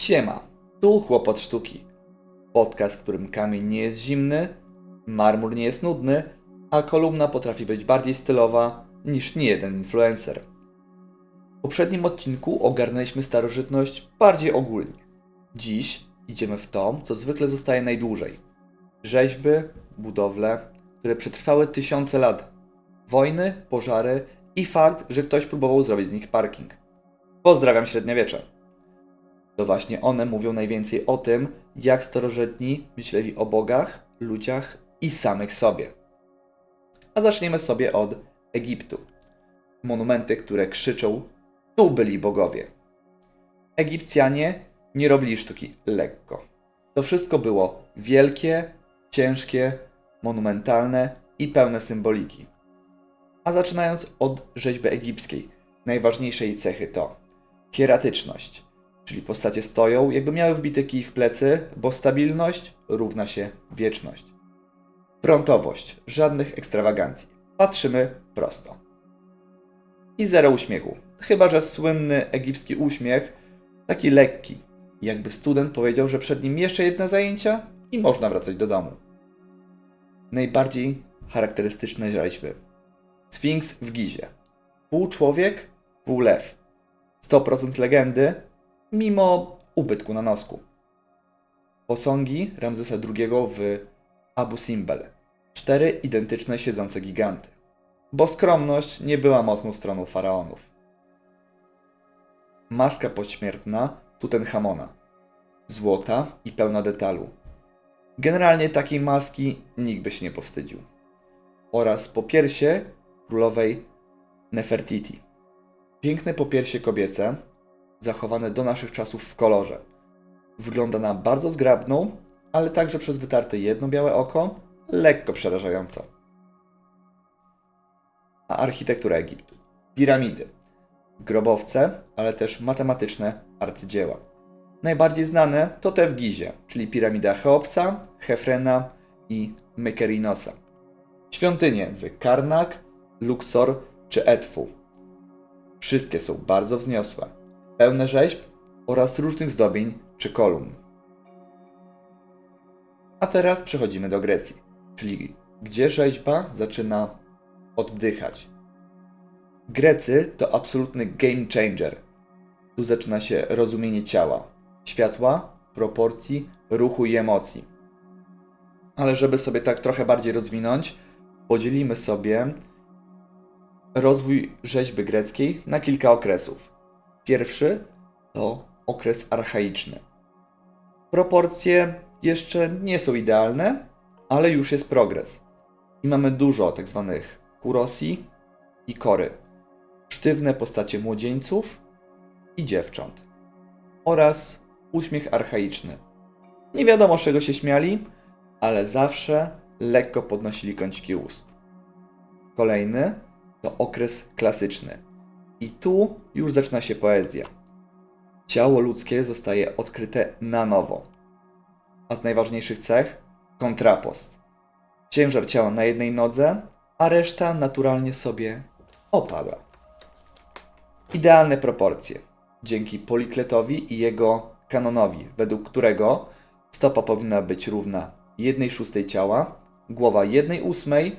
Siema, tu Chłopot Sztuki. Podcast, w którym kamień nie jest zimny, marmur nie jest nudny, a kolumna potrafi być bardziej stylowa niż niejeden influencer. W poprzednim odcinku ogarnęliśmy starożytność bardziej ogólnie. Dziś idziemy w to, co zwykle zostaje najdłużej. Rzeźby, budowle, które przetrwały tysiące lat. Wojny, pożary i fakt, że ktoś próbował zrobić z nich parking. Pozdrawiam średniowiecze. To właśnie one mówią najwięcej o tym, jak starożytni myśleli o bogach, ludziach i samych sobie. A zaczniemy sobie od Egiptu. Monumenty, które krzyczą: Tu byli bogowie. Egipcjanie nie robili sztuki lekko. To wszystko było wielkie, ciężkie, monumentalne i pełne symboliki. A zaczynając od rzeźby egipskiej, najważniejsze jej cechy to hieratyczność, czyli postacie stoją, jakby miały wbity kij w plecy, bo stabilność równa się wieczność. Frontowość, żadnych ekstrawagancji. Patrzymy prosto. I zero uśmiechu. Chyba, że słynny egipski uśmiech, taki lekki, jakby student powiedział, że przed nim jeszcze jedne zajęcia i można wracać do domu. Najbardziej charakterystyczne rzeźby. Sfinks w Gizie. Pół człowiek, pół lew. 100% legendy, mimo ubytku na nosku. Posągi Ramzesa II w Abu Simbel. Cztery identyczne siedzące giganty. Bo skromność nie była mocną stroną faraonów. Maska pośmiertna Tutenchamona. Złota i pełna detalu. Generalnie takiej maski nikt by się nie powstydził. Oraz popiersie królowej Nefertiti. Piękne popiersie kobiece, zachowane do naszych czasów w kolorze. Wygląda na bardzo zgrabną, ale także przez wytarte jedno białe oko, lekko przerażająco. A architektura Egiptu. Piramidy. Grobowce, ale też matematyczne arcydzieła. Najbardziej znane to te w Gizie, czyli piramida Cheopsa, Hefrena i Mykerinosa. Świątynie w Karnak, Luxor czy Edfu. Wszystkie są bardzo wzniosłe, pełne rzeźb oraz różnych zdobień czy kolumn. A teraz przechodzimy do Grecji, czyli gdzie rzeźba zaczyna oddychać. Grecy to absolutny game changer. Tu zaczyna się rozumienie ciała, światła, proporcji, ruchu i emocji. Ale żeby sobie tak trochę bardziej rozwinąć, podzielimy sobie rozwój rzeźby greckiej na kilka okresów. Pierwszy to okres archaiczny. Proporcje jeszcze nie są idealne, ale już jest progres. I mamy dużo tak zwanych kurosi i kory. Sztywne postacie młodzieńców i dziewcząt. Oraz uśmiech archaiczny. Nie wiadomo z czego się śmiali, ale zawsze lekko podnosili kąciki ust. Kolejny to okres klasyczny. I tu już zaczyna się poezja. Ciało ludzkie zostaje odkryte na nowo. A z najważniejszych cech kontrapost. Ciężar ciała na jednej nodze, a reszta naturalnie sobie opada. Idealne proporcje. Dzięki polikletowi i jego kanonowi, według którego stopa powinna być równa 1 szóstej ciała, głowa 1 ósmej,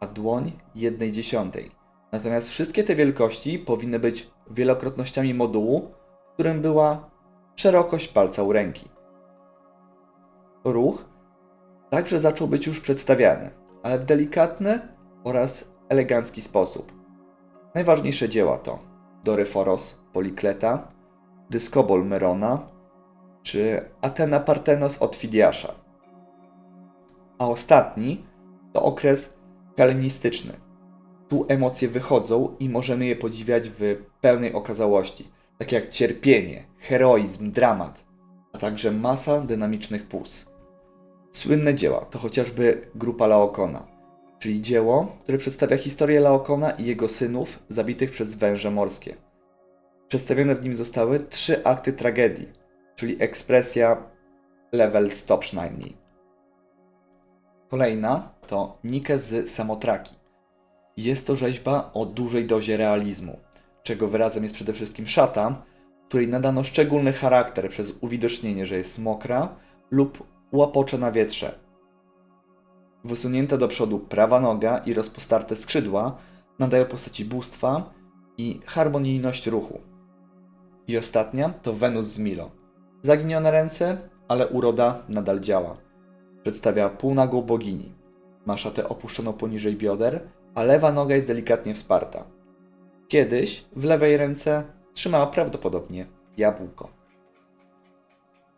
a dłoń 1 dziesiątej. Natomiast wszystkie te wielkości powinny być wielokrotnościami modułu, którym była szerokość palca u ręki. Ruch także zaczął być już przedstawiany, ale w delikatny oraz elegancki sposób. Najważniejsze dzieła to Doryforos Polikleta, Dyskobol Merona czy Atena Partenos od Fidiasza. A ostatni to okres helenistyczny. Tu emocje wychodzą i możemy je podziwiać w pełnej okazałości, tak jak cierpienie, heroizm, dramat, a także masa dynamicznych pus. Słynne dzieła to chociażby Grupa Laokona, czyli dzieło, które przedstawia historię Laokona i jego synów zabitych przez węże morskie. Przedstawione w nim zostały trzy akty tragedii, czyli ekspresja level stop przynajmniej. Kolejna to Nike z Samotraki. Jest to rzeźba o dużej dozie realizmu, czego wyrazem jest przede wszystkim szata, której nadano szczególny charakter przez uwidocznienie, że jest mokra lub łapocze na wietrze. Wysunięta do przodu prawa noga i rozpostarte skrzydła nadają postaci bóstwa i harmonijność ruchu. I ostatnia to Wenus z Milo. Zaginione ręce, ale uroda nadal działa. Przedstawia półnagą bogini. Ma szatę opuszczoną poniżej bioder, a lewa noga jest delikatnie wsparta. Kiedyś w lewej ręce trzymała prawdopodobnie jabłko.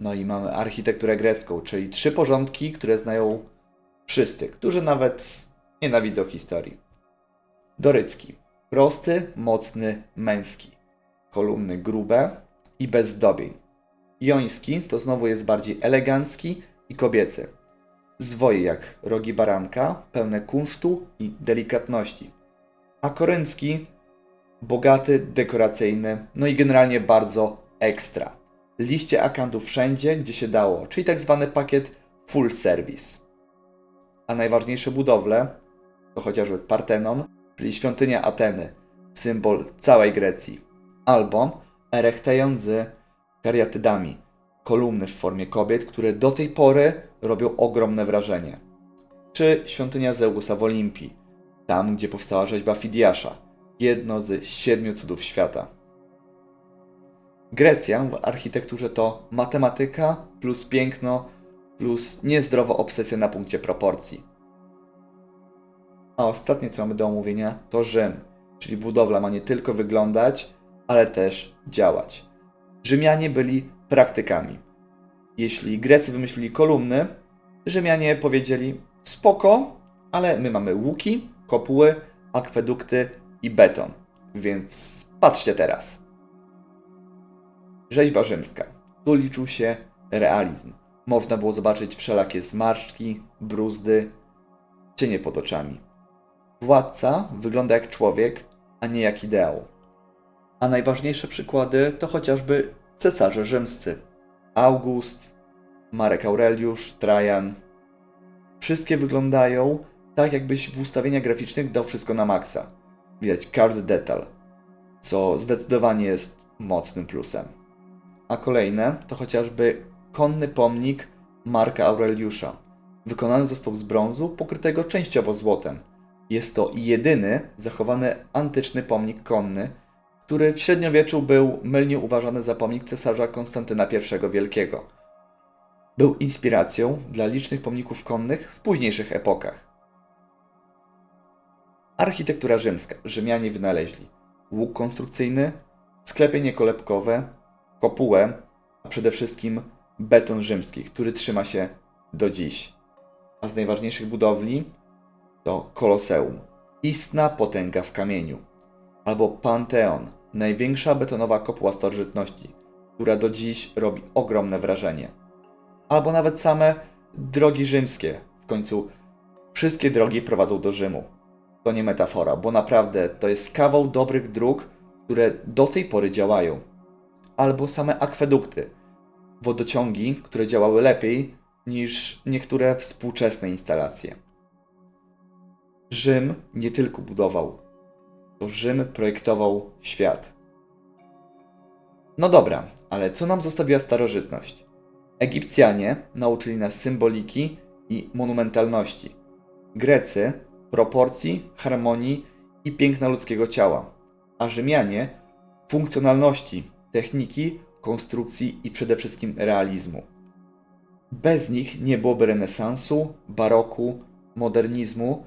No i mamy architekturę grecką, czyli trzy porządki, które znają wszyscy, którzy nawet nienawidzą historii. Dorycki. Prosty, mocny, męski. Kolumny grube i bez zdobień. Joński to znowu jest bardziej elegancki i kobiecy. Zwoje jak rogi baranka, pełne kunsztu i delikatności. A koryncki bogaty, dekoracyjny, no i generalnie bardzo ekstra. Liście akantów wszędzie, gdzie się dało, czyli tak zwany pakiet full service. A najważniejsze budowle to chociażby Partenon, czyli świątynia Ateny, symbol całej Grecji, albo Erechteion z kariatydami, kolumny w formie kobiet, które do tej pory robią ogromne wrażenie. Czy świątynia Zeusa w Olimpii, tam gdzie powstała rzeźba Fidiasza, jedno z siedmiu cudów świata. Grecja w architekturze to matematyka plus piękno plus niezdrowa obsesja na punkcie proporcji. A ostatnie, co mamy do omówienia, to Rzym, czyli budowla ma nie tylko wyglądać, ale też działać. Rzymianie byli praktykami. Jeśli Grecy wymyślili kolumny, Rzymianie powiedzieli spoko, ale my mamy łuki, kopuły, akwedukty i beton. Więc patrzcie teraz. Rzeźba rzymska. Tu liczył się realizm. Można było zobaczyć wszelakie zmarszczki, bruzdy, cienie pod oczami. Władca wygląda jak człowiek, a nie jak ideał. A najważniejsze przykłady to chociażby cesarze rzymscy. August, Marek Aureliusz, Trajan. Wszystkie wyglądają tak, jakbyś w ustawieniach graficznych dał wszystko na maksa. Widać każdy detal, co zdecydowanie jest mocnym plusem. A kolejne to chociażby konny pomnik Marka Aureliusza. Wykonany został z brązu pokrytego częściowo złotem. Jest to jedyny zachowany antyczny pomnik konny, który w średniowieczu był mylnie uważany za pomnik cesarza Konstantyna I Wielkiego. Był inspiracją dla licznych pomników konnych w późniejszych epokach. Architektura rzymska. Rzymianie wynaleźli łuk konstrukcyjny, sklepienie kolebkowe, kopułę, a przede wszystkim beton rzymski, który trzyma się do dziś. A z najważniejszych budowli to Koloseum, istna potęga w kamieniu, albo Panteon, największa betonowa kopuła starożytności, która do dziś robi ogromne wrażenie. Albo nawet same drogi rzymskie, w końcu wszystkie drogi prowadzą do Rzymu. To nie metafora, bo naprawdę to jest kawał dobrych dróg, które do tej pory działają. Albo same akwedukty, wodociągi, które działały lepiej niż niektóre współczesne instalacje. Rzym nie tylko budował, to Rzym projektował świat. No dobra, ale co nam zostawiła starożytność? Egipcjanie nauczyli nas symboliki i monumentalności. Grecy proporcji, harmonii i piękna ludzkiego ciała, a Rzymianie funkcjonalności, techniki, konstrukcji i przede wszystkim realizmu. Bez nich nie byłoby renesansu, baroku, modernizmu,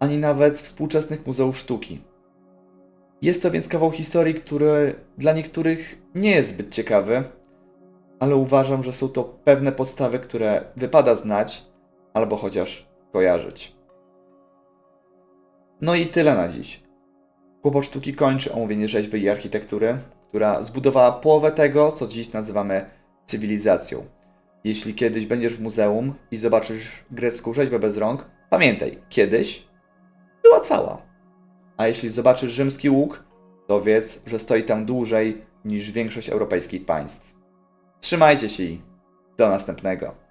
ani nawet współczesnych muzeów sztuki. Jest to więc kawał historii, który dla niektórych nie jest zbyt ciekawy, ale uważam, że są to pewne podstawy, które wypada znać albo chociaż kojarzyć. No i tyle na dziś. Kłopot sztuki kończy omówienie rzeźby i architektury, która zbudowała połowę tego, co dziś nazywamy cywilizacją. Jeśli kiedyś będziesz w muzeum i zobaczysz grecką rzeźbę bez rąk, pamiętaj, kiedyś była cała. A jeśli zobaczysz rzymski łuk, to wiedz, że stoi tam dłużej niż większość europejskich państw. Trzymajcie się i do następnego.